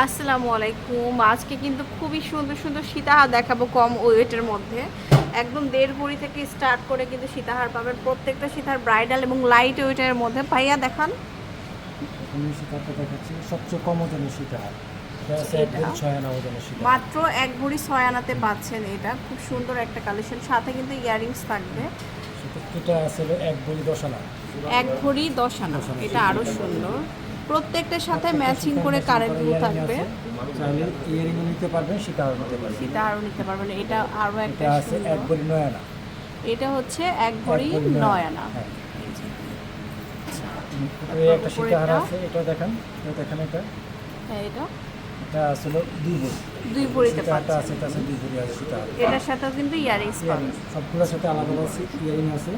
আসসালামু আলাইকুম। আজকে কিন্তু খুবই সুন্দর সুন্দর সীতাহার দেখাবো কম ওয়েটের মধ্যে। একদম দেড় ভরি থেকে স্টার্ট করে কিন্তু সীতাহার পাবেন। প্রত্যেকটা সীতাহার ব্রাইডাল এবং লাইট ওয়েটের মধ্যে। ভাইয়া দেখান। সীতাহারটা দেখাচ্ছি। সবচেয়ে কম ওজনের সীতাহার। মাত্র এক ভরি ছয় আনাতে পাচ্ছেন এটা। খুব সুন্দর একটা কালেকশন। সাথে কিন্তু ইয়ারিংস থাকবে। এটা এক ভরি দশ আনা। এক ভরি দশ আনা। এটা আরও সুন্দর। প্রত্যেকটার সাথে ম্যাচিং করে matching কারেন্টগুলো থাকবে। চাইলে ইয়ারিংও নিতে পারবেন সীতাহার নিতে পারবেন সেটা আরও নিতে পারবেন এটা আরও একটা আছে এক ভরি নয় আনা এটা হচ্ছে এক ভরি নয় আনা হ্যাঁ। এই একটা সীতাহার? আছে এটা দেখেন এটা দেখেন এটা। হ্যাঁ এটা? এটা আসলে দুই ভরি। দুই ভরিতে পাচ্ছেন আছে এটা আছে দুই ভরি আছে সীতাহার এটার সাথে কিন্তু ইয়ারিংস পাবেন সবগুলোর সাথে আলাদা আলাদা ইয়ারিং আছে।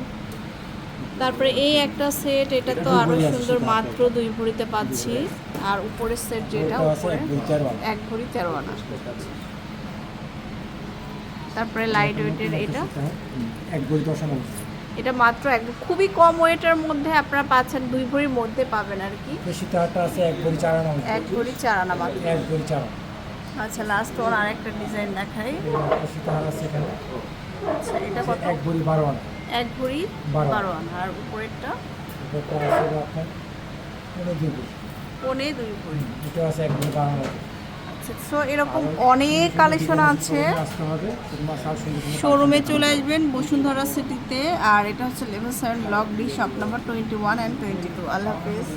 তারপরে এই একটা সেট এটা তো আরও সুন্দর মাত্র দুই ভরিতে পাচ্ছি। আর উপরের সেট যেটা উপরে এক ভরি তেরো আনা। তেরো তারপরে লাইট ওয়েটের এটা। এক ভরি দশ আনা এটা মাত্র এক খুবই কম ওয়েটের মধ্যে আপনারা পাচ্ছেন দুই ভরির মধ্যে পাবেন আর কি। এই সীতাহারটা আছে এক ভরি চার আনা এক ভরি চার আনা মাত্র। এক ভরি চার আচ্ছা লাস্ট ওর আরেকটা ডিজাইন দেখাই। এবং একটা সীতাহার আছে এখানে। আচ্ছা এটা কত? এক ভরি বারো আনা। এক ভরি বারো। আনা। আর উপরেরটা? পনে দুই ভরি। এটা আছে এক ভরি বারো আচ্ছা সো এরকম অনেক কালেকশন আছে। শোরুমে চলে আসবেন বসুন্ধরা সিটিতে আর এটা হচ্ছে level seven block D shop number twenty one and twenty two আল্লাহ হাফেজ।